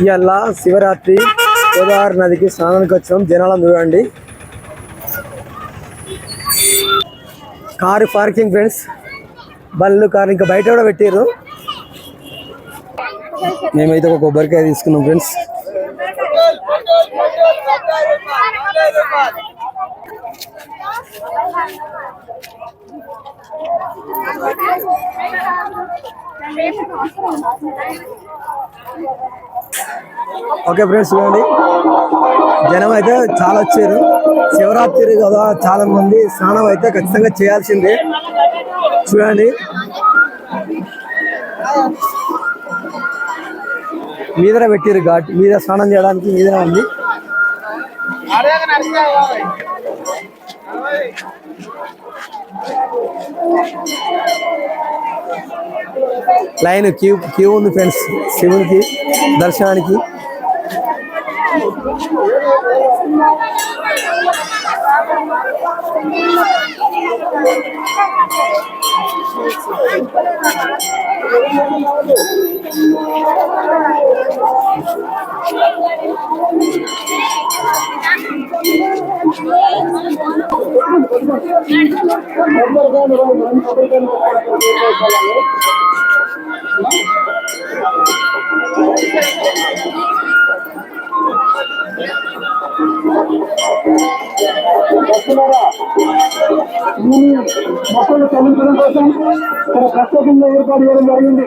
ఇవాళ శివరాత్రి గోదావరి నదికి స్నానానికి వచ్చాం. జనాలను చూడండి. Car parking friends. బండ్లు కారు ఇంకా బయట కూడా పెట్టారు మేమైతే ఒక కొబ్బరికాయ తీసుకున్నాం ఫ్రెండ్స్. ఓకే ఫ్రెండ్స్ చూడండి. జనం అయితే చాలా వచ్చారు. శివరాత్రి కదా చాలా మంది స్నానం అయితే ఖచ్చితంగా చేయాల్సిందే. చూడండి. మీదన పెట్టారు ఘాట్ మీద స్నానం చేయడానికి మీదనే ఉంది. లైన్ క్యూ క్యూ ఉంది ఫ్రెండ్స్ శివునికి దర్శనానికి. మొక్కలు చెల్లించడం కోసం ఇక్కడ ప్రత్యేకంగా ఏర్పాటు చేయడం జరిగింది.